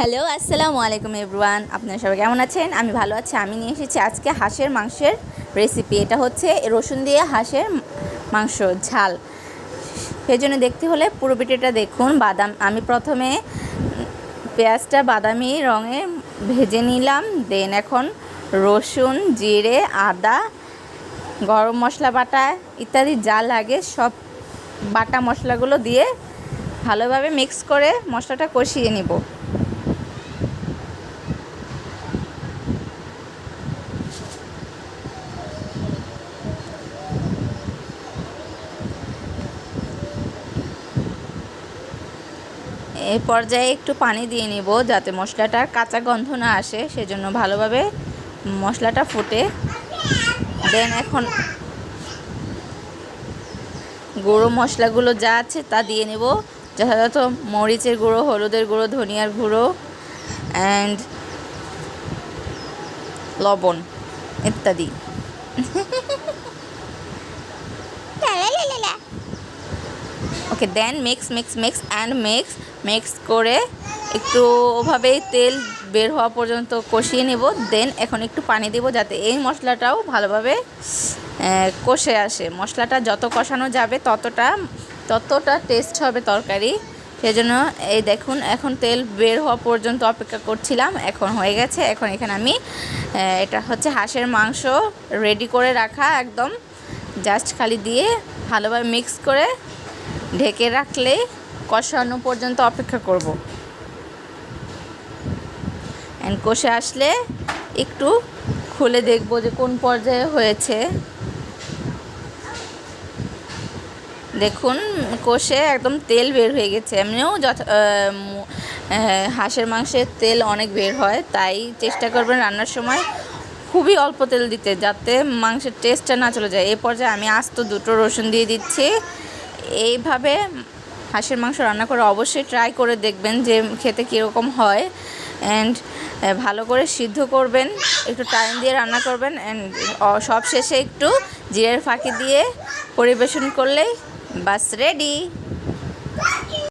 Hello, আসসালামু আলাইকুম everyone. আপনারা সবাই কেমন আছেন? আমি ভালো আছি। আমি নিয়ে এসেছি আজকে হাঁসের মাংসের রেসিপি এটা হচ্ছে রসুন দিয়ে হাঁসের মাংস, ঝাল। সেই জন্য দেখতে হলে পুরো ভিডিওটা দেখুন। বাদাম, আমি প্রথমে পেঁয়াজটা বাদামি রঙে ভেজে নিলাম। দেন এখন রসুন, জিরে, আদা, গরম মশলা বাটা ইত্যাদি যা লাগে সব বাটা মশলাগুলো দিয়ে ভালোভাবে মিক্স করে মশলাটা কষিয়ে নিব। এই পর্যায়ে একটু পানি দিয়ে নিব যাতে মশলাটার কাঁচা গন্ধ না আসে, সেজন্য ভালোভাবে মশলাটা ফুটে। দেন এখন গুঁড়ো মশলাগুলো যা আছে তা দিয়ে নেব। যথাযথ মরিচের গুঁড়ো, হলুদের গুঁড়ো, ধনিয়ার গুঁড়ো অ্যান্ড লবণ ইত্যাদি। Okay then mix mix mix and mix mix করে একটু ওভাবেই তেল বের হওয়া পর্যন্ত কষিয়ে নেব। দেন এখন একটু পানি দেব যাতে এই মশলাটাও ভালোভাবে কষে আসে। মশলাটা যত কষানো যাবে ততটা ততটা টেস্ট হবে তরকারি। সেজন্য এই দেখুন, এখন তেল বের হওয়া পর্যন্ত অপেক্ষা করছিলাম। এখন হয়ে গেছে। এখন এখানে আমি এটা হচ্ছে হাঁসের মাংস রেডি করে রাখা একদম। জাস্ট খালি দিয়ে ভালোভাবে মিক্স করে ঢেকে রাখলে কষানো পর্যন্ত অপেক্ষা করব। অ্যান্ড কষে আসলে একটু খুলে দেখব যে কোন পর্যায়ে হয়েছে। দেখুন, কষে একদম তেল বের হয়ে গেছে। এমনিও যথা হাঁসের মাংসের তেল অনেক বের হয়, তাই চেষ্টা করবেন রান্নার সময় খুবই অল্প তেল দিতে, যাতে মাংসের টেস্টটা না চলে যায়। এ পর্যায়ে আমি আস্ত দুটো রসুন দিয়ে দিচ্ছি। এইভাবে হাঁসের মাংস রান্না করে অবশ্যই ট্রাই করে দেখবেন যে খেতে কীরকম হয় অ্যান্ড ভালো করে সিদ্ধ করবেন, একটু টাইম দিয়ে রান্না করবেন অ্যান্ড সব শেষে একটু জিরের ফাঁকি দিয়ে পরিবেশন করলেই বাস রেডি